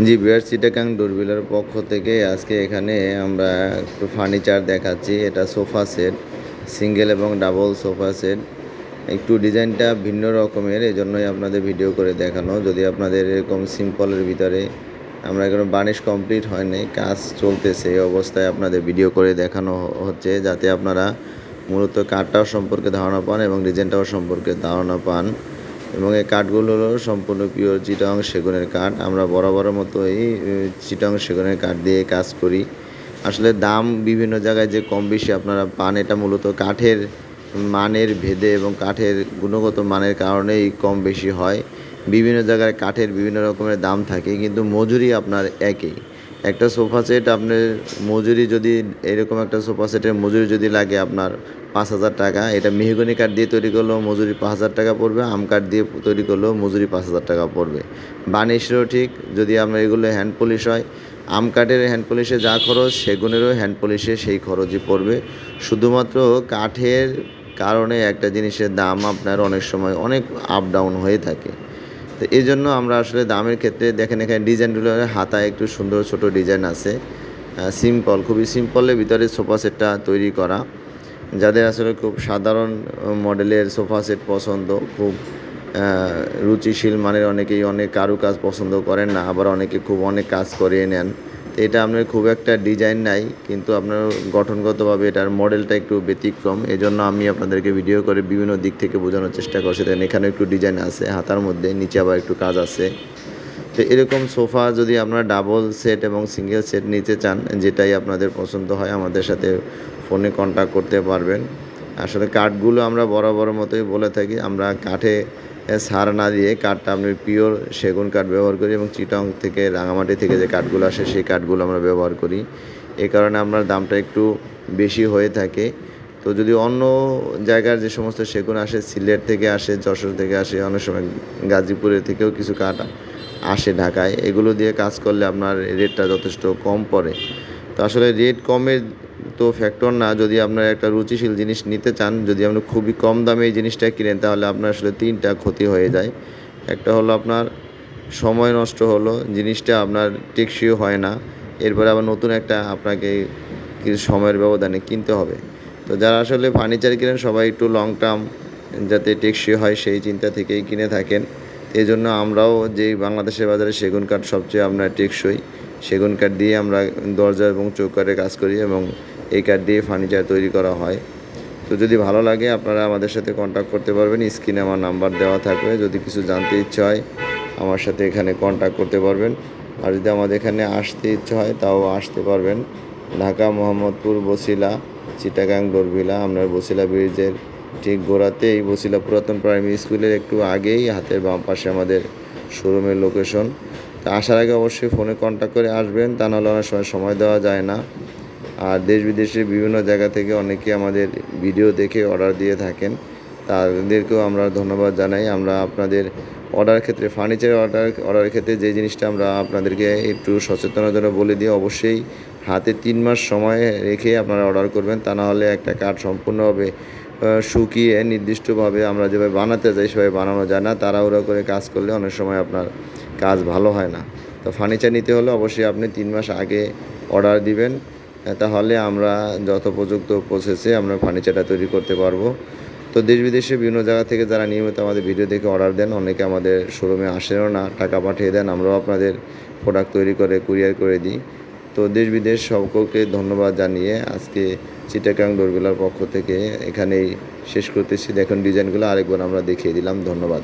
জি বিয়ার চিটাগাং ডোরবিলার পক্ষ থেকে আজকে এখানে আমরা একটু ফার্নিচার দেখাচ্ছি। এটা সোফা সেট, সিঙ্গেল এবং ডাবল সোফা সেট। একটু ডিজাইনটা ভিন্ন রকমের এই জন্যই আপনাদের ভিডিও করে দেখানো। যদি আপনাদের এরকম সিম্পলের ভিতরে আমরা এখানে বানিশ কমপ্লিট হয়নি কাজ চলতেছে, এই অবস্থায় আপনাদের ভিডিও করে দেখানো হচ্ছে, যাতে আপনারা মূলত কাঠটাও সম্পর্কে ধারণা পান এবং ডিজাইনটাও সম্পর্কে ধারণা পান। এবং এই কাঠগুলো হলো সম্পূর্ণ পিওর চিটং সেগুনের কাঠ। আমরা বরাবরের মতোই চিটং সেগুনের কাঠ দিয়ে কাজ করি। আসলে দাম বিভিন্ন জায়গায় যে কম বেশি আপনারা পান, এটা মূলত কাঠের মানের ভেদে এবং কাঠের গুণগত মানের কারণেই কম বেশি হয়। বিভিন্ন জায়গায় কাঠের বিভিন্ন রকমের দাম থাকে, কিন্তু মজুরি আপনার একই। একটা সোফা সেট, আপনার মজুরি যদি, এরকম একটা সোফা সেটের মজুরি যদি লাগে আপনার পাঁচ হাজার টাকা। এটা মেহগনি কাঠ দিয়ে তৈরি করলেও মজুরি পাঁচ হাজার টাকা পড়বে, আম কাঠ দিয়ে তৈরি করলেও মজুরি পাঁচ হাজার টাকা পড়বে। বানিশেরও ঠিক, যদি আপনার এগুলো হ্যান্ড পলিশ হয়। আম কাঠের হ্যান্ড পলিশে যা খরচ, সেগুনেরও হ্যান্ড পলিশে সেই খরচই পড়বে। শুধুমাত্র কাঠের কারণে একটা জিনিসের দাম আপনার অনেক সময় অনেক আপ ডাউন হয়ে থাকে। তো এই জন্য আমরা আসলে দামের ক্ষেত্রে দেখেন এখানে ডিজাইনগুলো হাতায় একটু সুন্দর ছোট ডিজাইন আছে। সিম্পল খুবই সিম্পলের ভিতরে সোফা সেটটা তৈরি করা। যাদের আসলে খুব সাধারণ মডেলের সোফা সেট পছন্দ, খুব রুচিশীল মানের অনেকেই অনেক কারুকাজ পছন্দ করেন না, আবার অনেকে খুব অনেক কাজ করিয়ে নেন। এটা আপনার খুব একটা ডিজাইন নাই, কিন্তু আপনার গঠনগতভাবে এটার মডেলটা একটু ব্যতিক্রম। এই জন্য আমি আপনাদেরকে ভিডিও করে বিভিন্ন দিক থেকে বোঝানোর চেষ্টা করছি। এখানে একটু ডিজাইন আছে, হাতার মধ্যে, নিচে আবার একটু কাজ আছে। তো এরকম সোফা যদি আপনারা ডাবল সেট এবং সিঙ্গেল সেট নিতে চান, যেটাই আপনাদের পছন্দ হয়, আমাদের সাথে ফোনে কন্ট্যাক্ট করতে পারবেন। আসলে কাঠগুলো আমরা বরাবর মতোই বলে থাকি, আমরা কাঠে সার না দিয়ে কাঠটা আপনি পিওর সেগুন কাঠ ব্যবহার করি এবং চিটং থেকে, রাঙামাটি থেকে যে কাঠগুলো আসে, সেই কাঠগুলো আমরা ব্যবহার করি। এ কারণে আমরা দামটা একটু বেশি হয়ে থাকে। তো যদি অন্য জায়গার যে সমস্ত সেগুন আসে, সিলেট থেকে আসে, যশোর থেকে আসে, অনেক সময় গাজীপুরের থেকেও কিছু কাঠ আসে ঢাকায়, এগুলো দিয়ে কাজ করলে আপনার রেটটা যথেষ্ট কম পড়ে। তো আসলে রেট কমের তো ফ্যাক্টর না, যদি আপনার একটা রুচিশীল জিনিস নিতে চান, যদি আপনি খুবই কম দামে এই জিনিসটা কিনেন, তাহলে আপনার আসলে তিনটা ক্ষতি হয়ে যায়। একটা হলো আপনার সময় নষ্ট হলো, জিনিসটা আপনার টেকসইও হয় না, এরপরে আবার নতুন একটা আপনাকে কিছু সময়ের ব্যবধানে কিনতে হবে। তো যারা আসলে ফার্নিচার কিনেন, সবাই একটু লং টার্ম যাতে টেকসই হয়, সেই চিন্তা থেকেই কিনে থাকেন। এই জন্য আমরাও যেই বাংলাদেশের বাজারে সেগুন কাঠ সবচেয়ে আপনার টেকসই, সেগুন কাঠ দিয়ে আমরা দরজা এবং চৌকারে কাজ করি এবং এই কাঠ দিয়ে ফার্নিচার তৈরি করা হয়। তো যদি ভালো লাগে আপনারা আমাদের সাথে কন্ট্যাক্ট করতে পারবেন স্ক্রিনে আমার নাম্বার দেওয়া থাকবে, যদি কিছু জানতে ইচ্ছে হয় আমার সাথে এখানে কন্ট্যাক্ট করতে পারবেন। আর যদি আমাদের এখানে আসতে ইচ্ছে হয় তাও আসতে পারবেন। ঢাকা, মোহাম্মদপুর, বসিলা, চিটাগাং ডোরভিলা আপনার বসিলা ব্রিজের ঠিক গোড়াতে এই বসিলা পুরাতন প্রাইমারি স্কুলের একটু আগেই, হাতের বাম পাশে আমাদের শোরুমের লোকেশন তা আসার আগে অবশ্যই ফোনে কন্ট্যাক্ট করে আসবেন, তা নাহলে অনেক সময় সময় দেওয়া যায় না। আর দেশ বিদেশের বিভিন্ন জায়গা থেকে অনেকে আমাদের ভিডিও দেখে অর্ডার দিয়ে থাকেন। তাদেরকেও আমরা ধন্যবাদ জানাই। আমরা আপনাদের অর্ডার ক্ষেত্রে ফার্নিচার অর্ডার অর্ডারের ক্ষেত্রে যে জিনিসটা আমরা আপনাদেরকে একটু সচেতনার জন্য বলে দিই, অবশ্যই হাতে তিন মাস সময় রেখে আপনারা অর্ডার করবেন। তা নাহলে একটা কার্ড সম্পূর্ণভাবে শুকিয়ে নির্দিষ্টভাবে আমরা যেভাবে বানাতে চাই সেভাবে বানানো যায় না। তাড়াহুড়ো করে কাজ করলে অনেক সময় আপনার কাজ ভালো হয় না। তো ফার্নিচার নিতে হলে অবশ্যই আপনি তিন মাস আগে অর্ডার দিবেন। তাহলে আমরা যথোপযুক্ত প্রসেসে আমরা ফার্নিচারটা তৈরি করতে পারব। তো দেশ বিদেশে বিভিন্ন জায়গা থেকে যারা নিয়মিত আমাদের ভিডিও দেখে অর্ডার দেন, অনেকে আমাদের শোরুমে আসেনও না, টাকা পাঠিয়ে দেন। আমরাও আপনাদের প্রোডাক্ট তৈরি করে কুরিয়ার করে দিই। তো দেশ বিদেশ সকলকে ধন্যবাদ জানিয়ে আজকে চিটাকাং ডোরবেলার পক্ষ থেকে এখানেই শেষ করতেছি। দেখুন, ডিজাইনগুলো আরেকবার আমরা দেখিয়ে দিলাম। ধন্যবাদ।